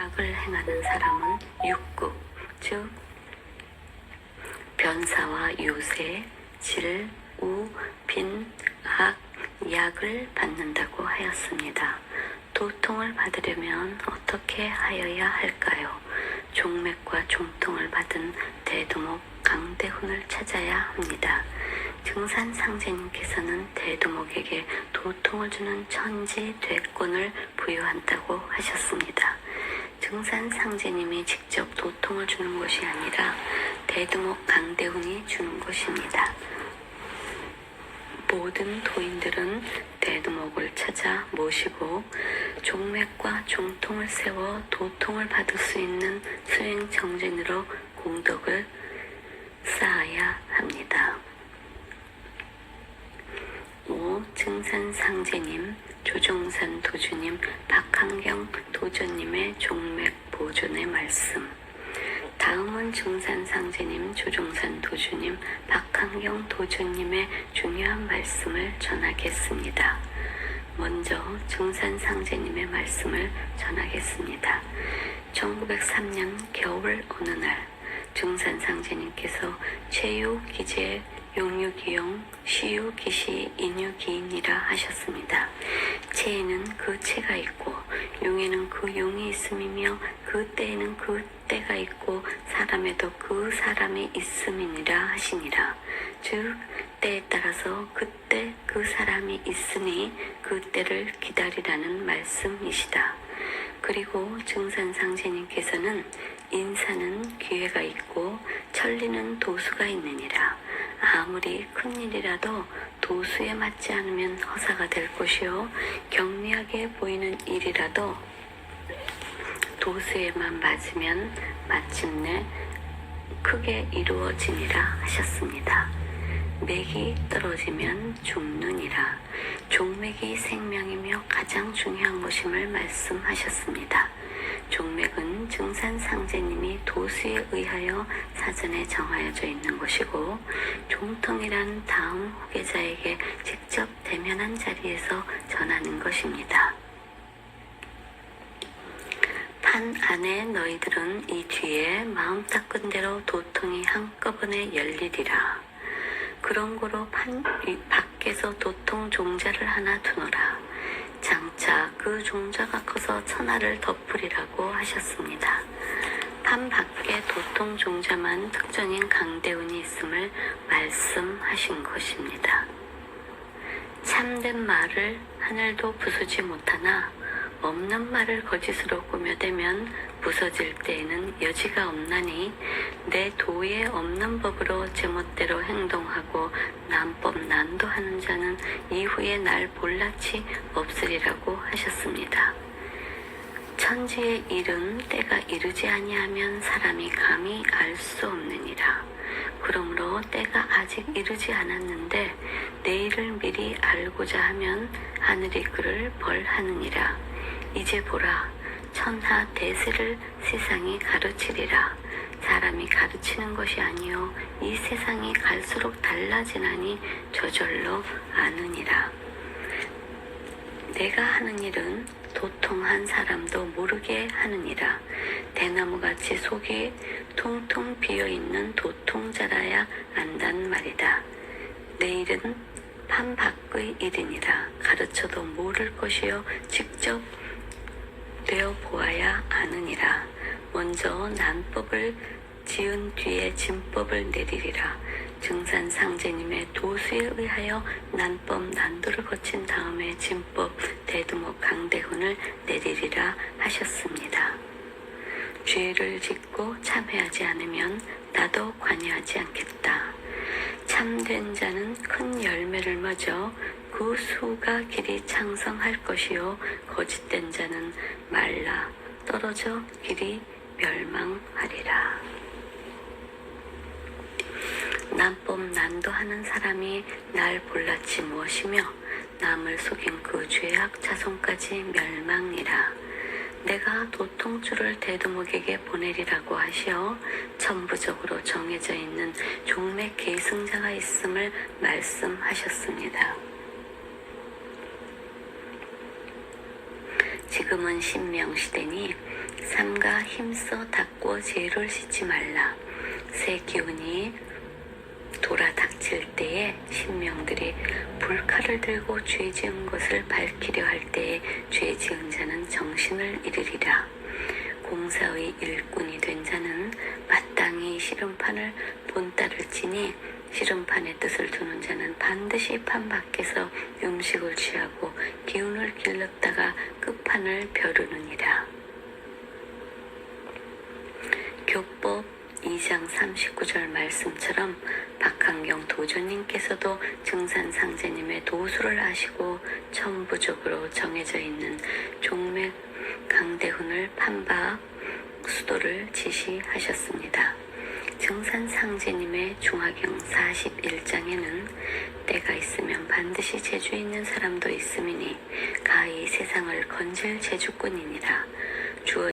악을 행하는 사람은 육국, 즉 변사와 요새, 질, 우, 빈, 악, 약을 받는다고 하였습니다. 도통을 받으려면 어떻게 하여야 할까요? 종맥과 종통을 받은 대두목 강대훈을 찾아야 합니다. 증산상제님께서는 대두목에게 도통을 주는 천지 대권을 부여한다고 하셨습니다. 증산 상제님이 직접 도통을 주는 것이 아니라 대두목 강대훈이 주는 것입니다. 모든 도인들은 대두목을 찾아 모시고 종맥과 종통을 세워 도통을 받을 수 있는 수행 정진으로 공덕을 쌓아야 합니다. 오 증산상제님, 조종산 도주님, 박한경 도전님의 종맥 보존의 말씀. 다음은 증산상제님, 조종산 도주님, 박한경 도주님의 중요한 말씀을 전하겠습니다. 먼저 증산상제님의 말씀을 전하겠습니다. 1903년 겨울 어느 날 증산상제님께서 최유기재 용유기용 시유기시 인유기인이라 하셨습니다. 체에는 그 체가 있고 용에는 그 용이 있음이며 그 때에는 그 때가 있고 사람에도 그 사람이 있음이니라 하시니라. 즉 때에 따라서 그때 그 사람이 있으니 그 때를 기다리라는 말씀이시다. 그리고 증산상제님께서는 인사는 기회가 있고 천리는 도수가 있느니라. 아무리 큰 일이라도 도수에 맞지 않으면 허사가 될 것이요 경미하게 보이는 일이라도 도수에만 맞으면 마침내 크게 이루어지니라 하셨습니다. 맥이 떨어지면 죽느니라. 종맥이 생명이며 가장 중요한 것임을 말씀하셨습니다. 종맥은 증산상제님이 도수에 의하여 사전에 정하여져 있는 것이고 종통이란 다음 후계자에게 직접 대면한 자리에서 전하는 것입니다. 판 안에 너희들은 이 뒤에 마음 닦은 대로 도통이 한꺼번에 열리리라. 그런 고로 판 위- 밖에서 도통 종자를 하나 두노라. 장차 그 종자가 커서 천하를 덮으리라고 하셨습니다. 판 밖에 도통 종자만 특정인 강대운이 있음을 말씀하신 것입니다. 참된 말을 하늘도 부수지 못하나 없는 말을 거짓으로 꾸며대면 부서질 때에는 여지가 없나니 내 도에 없는 법으로 제멋대로 행동하고 난법 난도하는 자는 이후에 날 볼라치 없으리라고 하셨습니다. 천지의 일은 때가 이르지 아니하면 사람이 감히 알 수 없느니라. 그러므로 때가 아직 이르지 않았는데 내일을 미리 알고자 하면 하늘이 그를 벌하느니라. 이제 보라 천하 대세를 세상이 가르치리라. 사람이 가르치는 것이 아니요 이 세상이 갈수록 달라지나니 저절로 아느니라. 내가 하는 일은 도통한 사람도 모르게 하느니라. 대나무같이 속이 퉁퉁 비어있는 도통자라야 안단 말이다. 내 일은 판 밖의 일이니라. 가르쳐도 모를 것이요 직접 되어 보아야 아느니라. 먼저 난법을 지은 뒤에 진법을 내리리라. 증산 상제님의 도수에 의하여 난법 난도를 거친 다음에 진법 대두목 강대훈을 내리리라 하셨습니다. 죄를 짓고 참회하지 않으면 나도 관여하지 않겠다. 참된 자는 큰 열매를 맺어 그 수가 길이 창성할 것이요 거짓된 자는 말라 떨어져 길이 멸망하리라. 난법 난도하는 사람이 날 볼라치 무엇이며 남을 속인 그 죄악 자손까지 멸망이라. 내가 도통주를 대두목에게 보내리라고 하시어 천부적으로 정해져 있는 종맥 계승자가 있음을 말씀하셨습니다. 지금은 신명시대니 삼 힘써 닦고 죄를 씻지 말라. 새 기운이 돌아 닥칠 때에 신명들이 불칼을 들고 죄 지은 것을 밝히려 할 때에 죄 지은 자는 정신을 잃으리라. 공사의 일꾼이 된 자는 마 땅히 씨름판을 본따를 지니 씨름판의 뜻을 두는 자는 반드시 판 밖에서 음식을 취하고 기운을 길렀다가 끝판을 벼르느니라. 교법 2장 39절 말씀처럼 박한경 도전님께서도 증산상제님의 도수를 아시고 천부적으로 정해져 있는 종맥 강대훈을 판바 수도를 지시하셨습니다. 증산상제님의 중화경 41장에는 때가 있으면 반드시 재주 있는 사람도 있음이니 가히 세상을 건질 재주꾼이니라 주어